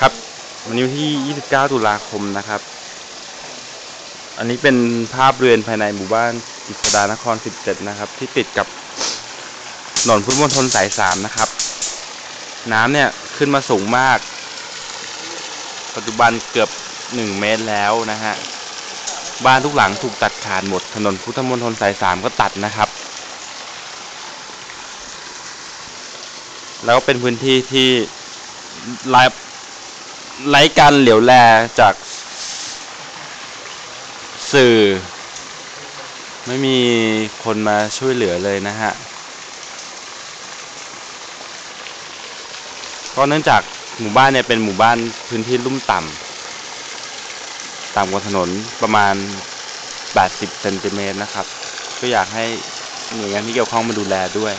ครับ วันนี้วันที่ 29 ตุลาคมนะครับ อันนี้เป็นภาพเรือนภายในหมู่บ้านกิษดานคร 17 นะครับ ที่ติดกับถนนพุทธมณฑลสาย 3 นะครับ น้ำเนี่ยขึ้นมาสูงมาก ปัจจุบันเกือบ 1 เมตรแล้วนะฮะ บ้านทุกหลังถูกตัดขาดหมด ถนนพุทธมณฑลสาย 3 ก็ตัดนะครับ แล้วก็เป็นพื้นที่ที่ไร้ ไร้การเหลียวแลจากสื่อ ไม่มีคนมาช่วยเหลือเลยนะฮะก็เนื่องจากหมู่บ้านเนี่ยเป็นหมู่บ้านพื้นที่ลุ่มต่ำต่ำกว่าถนนประมาณ 80 เซนติเมตรนะครับ ก็อยากให้หน่วยงานที่เกี่ยวข้องมาดูแลด้วย